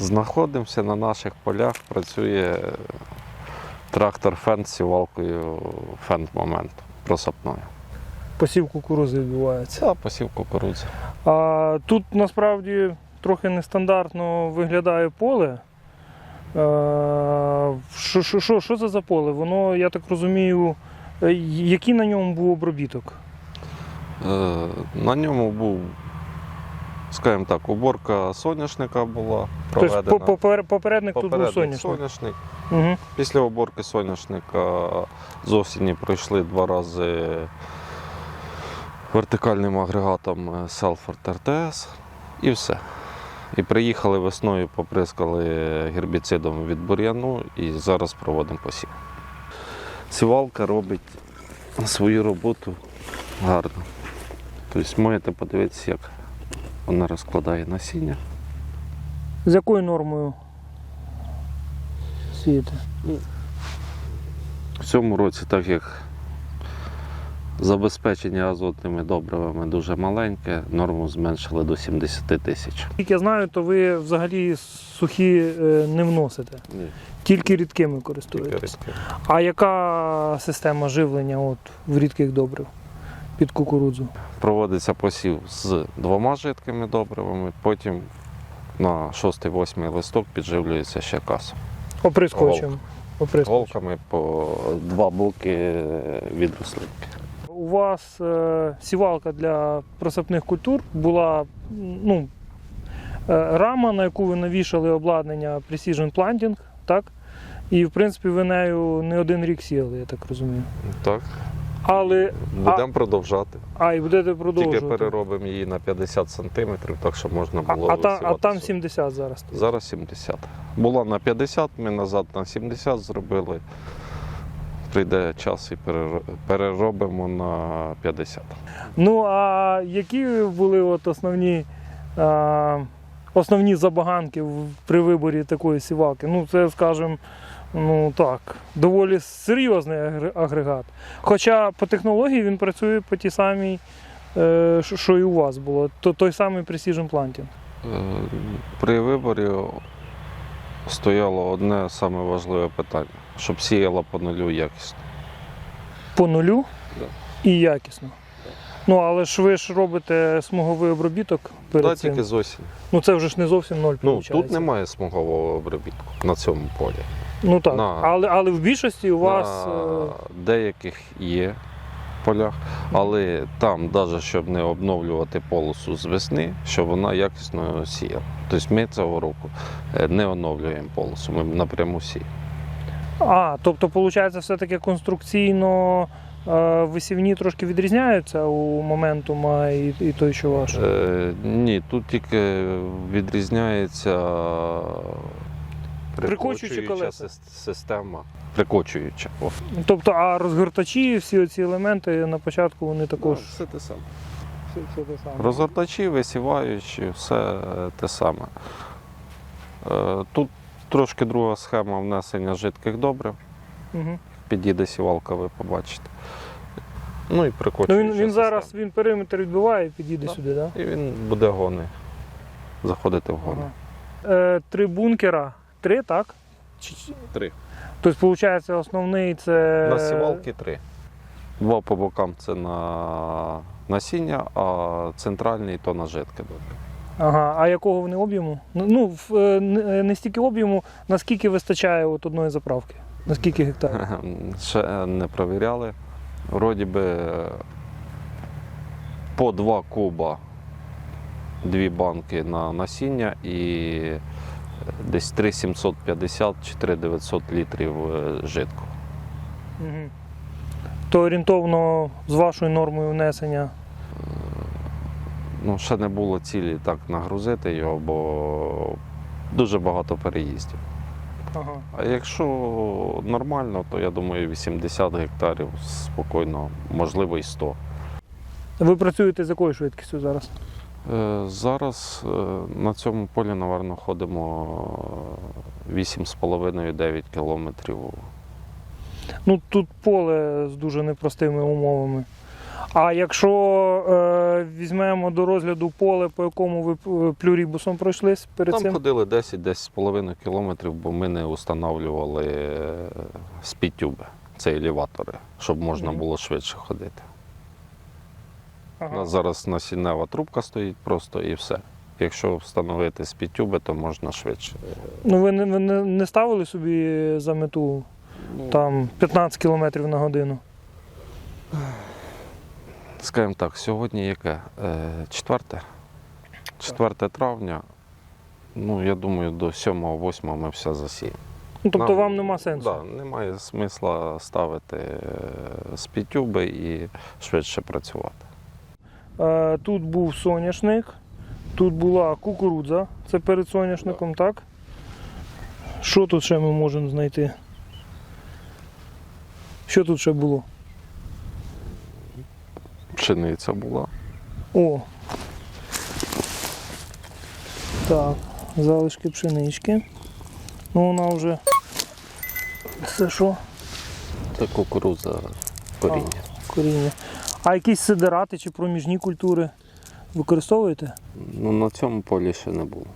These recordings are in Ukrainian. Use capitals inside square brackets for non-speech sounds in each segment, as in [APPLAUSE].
Знаходимося на наших полях, працює трактор фен з сівалкою фен момент просапною. Посів кукурузи відбувається. Це посів кукурудзи. А тут насправді трохи нестандартно виглядає поле. Е, Що, що, що, що це за поле? Воно, я так розумію, е, який на ньому був обробіток? Е, На ньому був, скажімо так, уборка соняшника була проведена. Тобто по- попер- попередник тут був Попередник соняшник. соняшник. Угу. Після уборки соняшника з осені пройшли два рази вертикальним агрегатом е, Селфорд РТС і все. І приїхали весною, поприскали гербіцидом від бур'яну і зараз проводимо посів. Сівалка робить свою роботу гарно. Тобто можете подивитися, як вона розкладає насіння. З якою нормою сієте? В цьому році, так як забезпечення азотними добривами дуже маленьке, норму зменшили до 70 тисяч. Як я знаю, то ви взагалі сухі е, не вносите, Ні, тільки рідкими тільки користуєтесь. рідке. А яка система живлення от, в рідких добрив під кукурудзу? Проводиться посів з двома жидкими добривами, потім на 6-8 листок підживлюється ще касом. Оприскувачем. Голками по два блоки від рослинки. У вас е, сівалка для просапних культур була ну, е, рама, на яку ви навішали обладнання Precision Planting, так? І в принципі ви нею не один рік сіяли, я так розумію. Так, Але будемо продовжати. а і будете Тільки переробимо її на 50 сантиметрів, так щоб можна було а, та, а там 70 зараз. Зараз 70. Була на 50, ми назад на 70 зробили. Прийде час і переробимо на 50. Ну а які були от основні, а, основні забаганки при виборі такої сівалки? Ну, це, скажімо, ну так, доволі серйозний агрегат. Хоча по технології він працює по тій самій, е, що- і у вас було, то, той самий Precision Planting. Е, При виборі стояло одне саме важливе питання, щоб сіяла по нулю якісно. По нулю Да. і якісно. Ну, але ж ви ж робите смуговий обробіток перед Та цим. тільки з осені. Ну це вже ж не зовсім ноль. Ну, тут немає смугового обробітку на цьому полі. Ну так. На- Але, але в більшості у вас. На е, деяких є полях, але там, навіть щоб не обновлювати полосу з весни, щоб вона якісно сіяла. Тобто ми цього року е, не оновлюємо полосу, ми напряму сіємо. А, тобто, виходить, все-таки конструкційно е, висівні трошки відрізняються у моментума і, і той, що ваш. Е, ні, тут тільки відрізняється Прикочуючі колеса. сис- система. Прикочуюча. О. Тобто, а розгортачі, всі ці елементи на початку вони також. Все те саме. Все, все те саме. Розгортачі, висіваючі, все те саме. Е, Тут трошки друга схема внесення жидких добрив. Угу. Підійде сівалка, ви побачите. Ну і Ну, він, він зараз він периметр відбиває і підійде Так. сюди, так? Да? І він буде гони. Заходити в гони. Ага. Е, три бункера. Три, так? Чи- чи- Три. Тобто, виходить, основний це. На сівалки три. Два по бокам це на насіння, а центральний то на добре. Ага, а якого вони об'єму? Ну, Ну, в- е, не не стільки об'єму, наскільки вистачає от одної заправки? На скільки гектарів? [LAUGHS] Ще не провіряли. Вроді би е, по два куба дві банки на насіння і е, десь 3750 чи 3900 літрів е, жидкого. Угу. То орієнтовно з вашою нормою внесення. Ну, ще не було цілі так нагрузити його, бо дуже багато переїздів. Ага. А якщо нормально, то я думаю 80 гектарів спокійно, можливо і 100. Ви працюєте з якою швидкістю зараз? Е, Зараз е, на цьому полі, напевно, ходимо 8,5-9 кілометрів. Ну тут поле з дуже непростими умовами. А якщо е, візьмемо до розгляду поле, по якому ви е, плюрібусом пройшлись перед Там цим? ходили 10-10,5 кілометрів, бо ми не встановлювали е, спідтюби, це елеватори, щоб можна було швидше ходити. У нас зараз насіннева трубка стоїть просто і все. Якщо встановити спідтюби, то можна швидше. Ну ви не, ви не, не ставили собі за мету там 15 км на годину? Скажімо так, сьогодні яке? Е, Четверте? 4 травня. Ну, я думаю, до 7-8 ми все засіємо. Ну, тобто Нам- вам нема сенсу. Да, немає смисла ставити е, спідтюби і швидше працювати. Е, тут був соняшник, тут була кукурудза, це перед соняшником, так? Що тут ще ми можемо знайти? Що тут ще було? Пшениця була. О. Так, залишки пшенички. Ну вона вже. Це що? Це кукурудза коріння. Коріння. А якісь сидерати чи проміжні культури використовуєте? Ну, на цьому полі ще не було.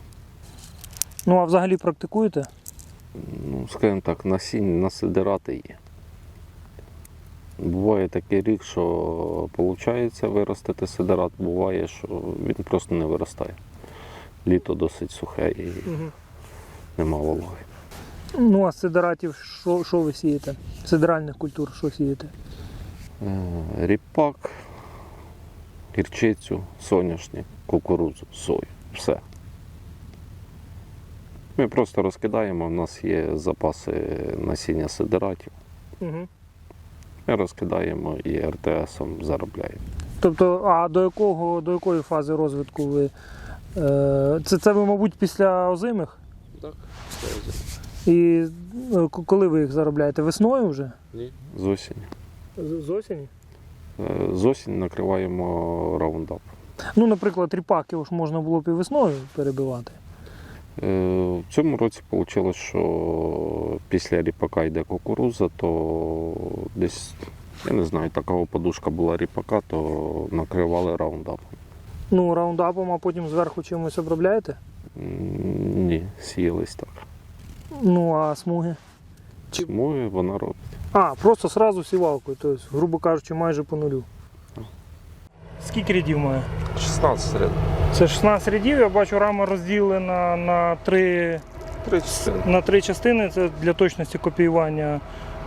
Ну а взагалі практикуєте? Ну, скажімо так, насіння насидирати є. Буває такий рік, що виходить виростити сидират, буває, що він просто не виростає. Літо досить сухе і нема вологи. Ну а з сидератів що, що ви сієте? Сидеральних культур що сієте? Е, Ріпак, гірчицю, соняшник, кукурудзу, сою. Все. Ми просто розкидаємо, у нас є запаси насіння сидиратів. Угу. Ми розкидаємо і РТСом заробляємо. Тобто, а до якого до якої фази розвитку ви? Е, це, це ви, мабуть, після озимих? Так, І е, коли ви їх заробляєте? Весною вже? Ні. З осені. З, осені? Е, З осені накриваємо раундап. Ну, наприклад, ріпак його ж можна було б і весною перебивати. Е, В цьому році вийшло, що після ріпака йде кукуруза, то десь, я не знаю, така подушка була ріпака, то накривали раундапом. Ну, раундапом, а потім зверху чимось обробляєте? Ні, сіялись так. Ну, а смуги? Чому вона робить? А, просто сразу сівалкою, тобто, грубо кажучи, майже по нулю. Скільки рядів має? 16 серед. Це 16 рядів, я бачу, рама розділена на три, Три частини. на три частини, це для точності копіювання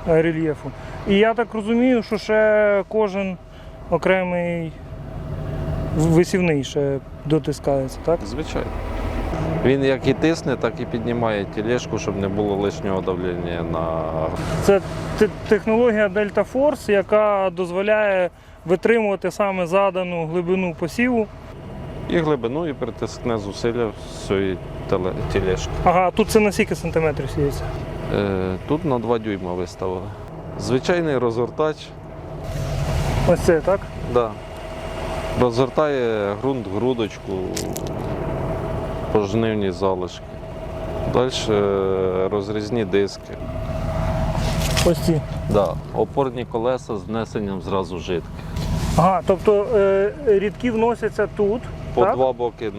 е, рельєфу. І я так розумію, що ще кожен окремий висівний ще дотискається, так? Звичайно. Він як і тисне, так і піднімає тілешку, щоб не було лишнього давлення на Це технологія Delta Force, яка дозволяє витримувати саме задану глибину посіву. і глибину, і притискне зусилля теле- тілешки. Ага, тут це на скільки сантиметрів сіється? Е, Тут на 2 дюйма виставили. Звичайний розгортач. Ось це, так? Да. Розгортає ґрунт, грудочку, пожнивні залишки. Далі розрізні диски. Ось ці. Да. Опорні колеса з внесенням зразу житки. Ага, тобто е, рідки вносяться тут. По так? два боки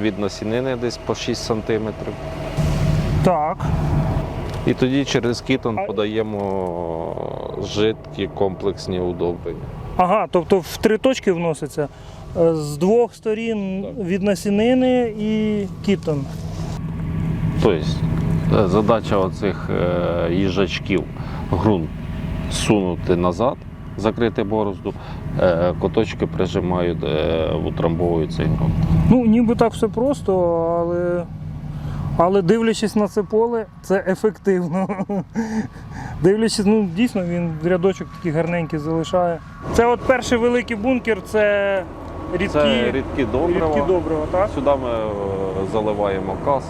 від насінини десь по 6 см. Так. І тоді через кітон А- подаємо жидкі комплексні удобрення. Ага, тобто в три точки вносяться. Е, З двох сторін від насінини і кітон. Тобто е, задача оцих е, їжачків ґрунт сунути назад, закрити борозду, коточки прижимають, утрамбовують цей ґрунт. Ну, ніби так все просто, але, але дивлячись на це поле, це ефективно. [LAUGHS] Дивлячись, ну дійсно він рядочок такий гарненький залишає. Це от перший великий бункер, це рідкі, Це рідкі добрива. рідкі добрива, так? Сюди ми е, заливаємо кас,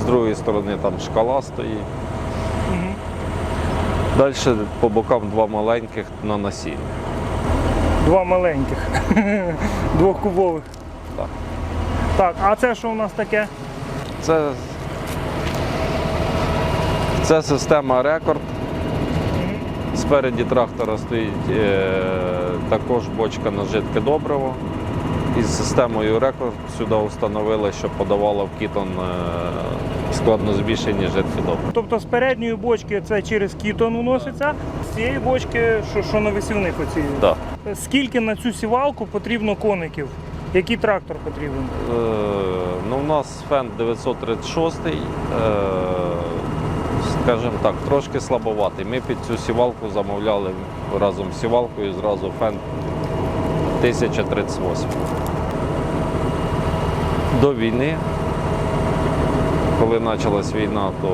з другої сторони там шкала стоїть. Мгм. Далі по бокам два маленьких на насіння. Два маленьких, [LAUGHS] двохкубових. Так. Так, а це що у нас таке? Це, це система рекорд. Спереді трактора стоїть е, також бочка на жидке добриво. Із системою рекорд сюди встановили, що подавало в кітон е, складно збільшені жидкі добрива. Тобто з передньої бочки це через кітон уноситься, з цієї бочки, що, що на висівник оці. Да. Скільки на цю сівалку потрібно коників? Який трактор потрібен? Е, ну, у нас фен 936, е, скажімо так, трошки слабоватий. Ми під цю сівалку замовляли разом з сівалкою зразу фен 1038. До війни, коли почалась війна, то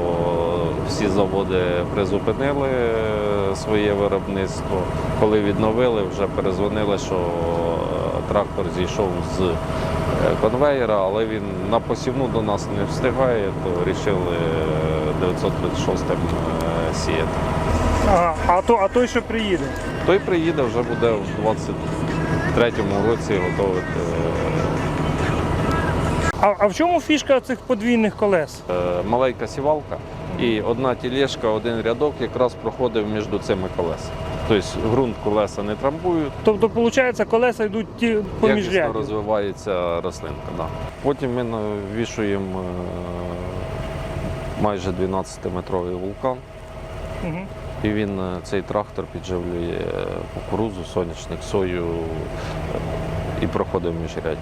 всі заводи призупинили е, своє виробництво. Коли відновили, вже перезвонили, що е, трактор зійшов з е, конвейера, але він на посівну до нас не встигає, то вирішили 936 е, сіяти. Ага, а, то, а той, що приїде. Той приїде, вже буде в 23-му році готовити А, а в чому фішка цих подвійних колес? е, маленька сівалка і одна тілешка, один рядок якраз проходив між цими колесами. Тобто ґрунт колеса не трамбують, Тобто, виходить, колеса йдуть ті поміж якісно розвивається рослинка. Да. Потім ми навішуємо е, майже 12-метровий вулкан. Угу. І він е, цей трактор підживлює кукурудзу, соняшник, сою е, і проходив міжрядь.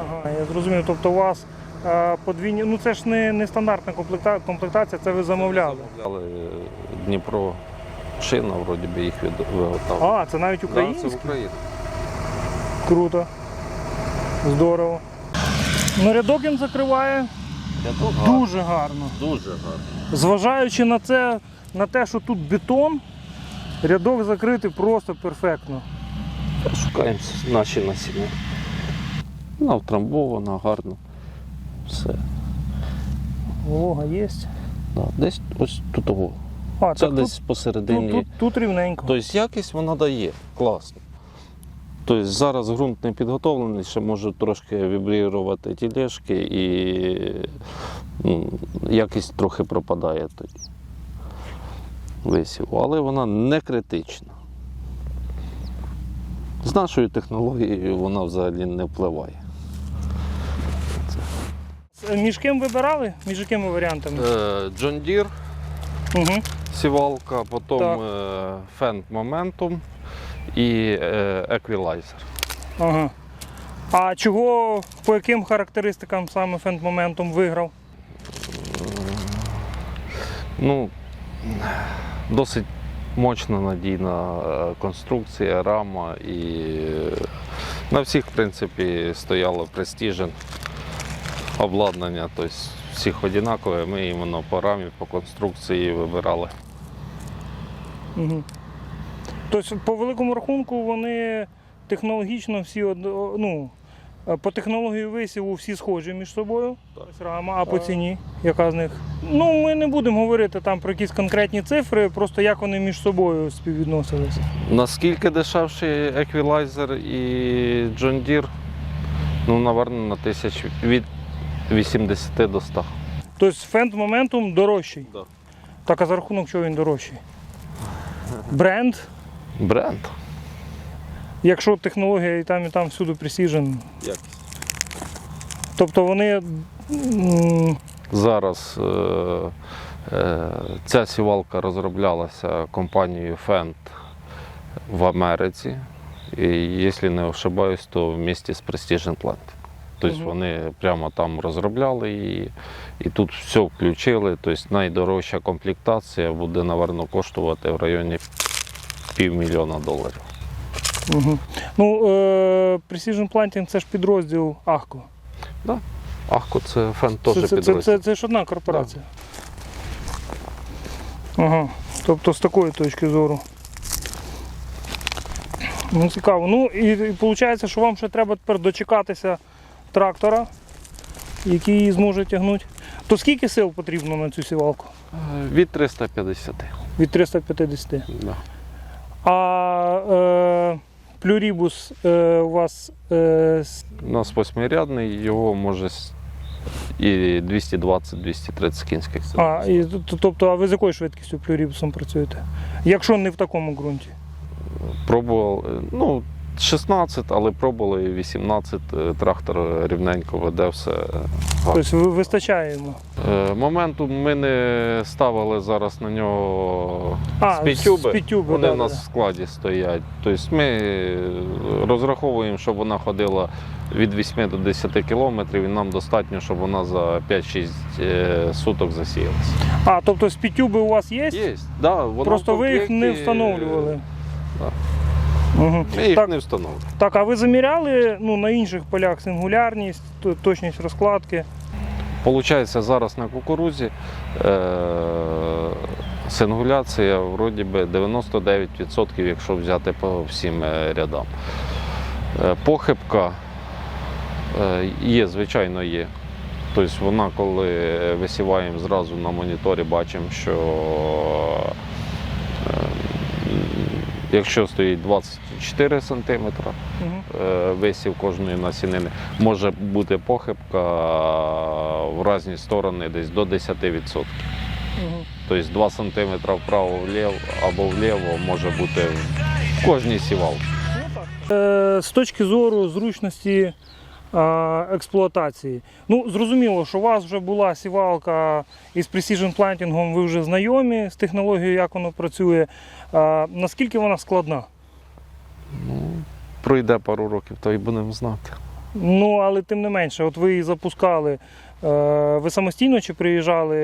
Ага, я зрозумів. Тобто у вас е, подвійні, ну це ж не, не стандартна комплектація, це ви замовляли. Замовляли е, Дніпро шина, вроді би їх виготовили. А, це навіть Да, це українські? Україна. Круто. Здорово. Ну, рядок він закриває дуже гарно. Дуже гарно. Зважаючи на це, на те, що тут бетон, рядок закритий просто перфектно. Шукаємо наші насіння. Вона втрамбована, гарно. Все. Волога є. Да. Десь ось тут. О. А, Це так десь тут, посередині. тут, тут, тут рівненько. Тобто якість вона дає, класно. Тобто зараз ґрунт не підготовлений, ще може трошки вібрірувати тілешки і ну, якість трохи пропадає тоді. Висіву. Але вона не критична. З нашою технологією вона взагалі не впливає. Між ким вибирали? Між якими варіантами? Джон Дір, Угу. сівалка, потім е, Momentum і е, Equalizer. Ага. А чого, по яким характеристикам саме фенд моментом виграв? Ну, досить мощна надійна е, конструкція, рама і е, на всіх, в принципі, стояло престижен обладнання, тобто всіх однакове. Ми іменно по рамі, по конструкції вибирали. Угу. Тобто, по великому рахунку, вони технологічно всі ну, по технології висіву всі схожі між собою. Рама, а по ціні, яка з них? Ну, ми не будемо говорити там про якісь конкретні цифри, просто як вони між собою співвідносилися. Наскільки дешевший еквілайзер і John Deere? Ну, напевно, на тисяч від 80 до 100. Тобто фенд моментум дорожчий. Да. Так, а за рахунок чого він дорожчий? Бренд, Бренд. Якщо технологія і там, і там всюди Precision. Якість. Тобто вони. Зараз е, е, ця сівалка розроблялася компанією Fendt в Америці. І якщо не ошибаюсь, то в місті з Precision Plant. Тобто Мгм. вони прямо там розробляли і, і тут все включили. Тобто найдорожча комплектація буде, напевно, коштувати в районі півмільйона доларів. Угу. Ну, е, Precision Planting це ж підрозділ Ахко. Ахко, це Це, теж це, це, підрозділ. це, це ж одна корпорація. Ага. Тобто з такої точки зору. Ну, цікаво. Ну і, і виходить, що вам ще треба тепер дочекатися трактора, який зможе тягнути. То скільки сил потрібно на цю сівалку? Е, Від 350. Від 350. Да. А е, плюрібус е, у вас е, У нас восьмирядний, його може і 220-230 кінських сил. А, і, тобто, а ви з якою швидкістю плюрібусом працюєте? Якщо не в такому ґрунті? Пробував, е, ну, 16, але пробували 18. е, Трактор рівненько веде все. е, гарно. Тобто ви- вистачає йому. Е, Моменту ми не ставили зараз на нього А, спідтюби. спідтюби, Вони да, в нас да. в складі стоять. Тобто ми розраховуємо, щоб вона ходила від 8 до 10 кілометрів, і нам достатньо, щоб вона за 5-6 е, суток засіялася. А, тобто спідтюби у вас є? Є, да, Просто в ви їх не комплекті, встановлювали. да. Угу. Ми їх Так. не встановлюємо. Так, а ви заміряли ну, на інших полях сингулярність, точність розкладки? Получається, зараз на кукурузі е- сингуляція вроді би 99%, якщо взяти по всім е, рядам. Е, похибка е, є, звичайно, є. Тобто вона, коли висіваємо зразу на моніторі, бачимо, що е, якщо стоїть 24 см, е, висів кожної насінини. Може бути похибка в різні сторони десь до 10%. Угу. Тобто 2 см вправо-вліво або вліво може бути в кожній сівалці. Е, з точки зору зручності експлуатації. Ну, зрозуміло, що у вас вже була сівалка із Precision Planting, ви вже знайомі з технологією, як воно працює. Наскільки вона складна? Ну, пройде пару років, то і будемо знати. Ну, але тим не менше, от ви її запускали. Е, ви самостійно чи приїжджали?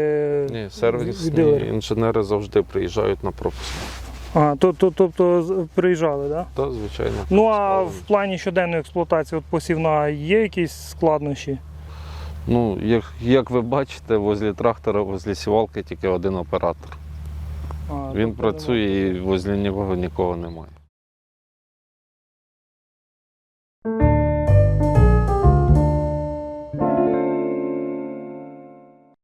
Ні, сервісні інженери завжди приїжджають на пропуск. А, то, то, тобто приїжджали, так? Да? Так, звичайно. Ну а в плані щоденної експлуатації от посівна є якісь складнощі? Ну, як, як ви бачите, возле трактора, возле сівалки тільки один оператор. А, Він тобто, працює і возле нього нікого немає.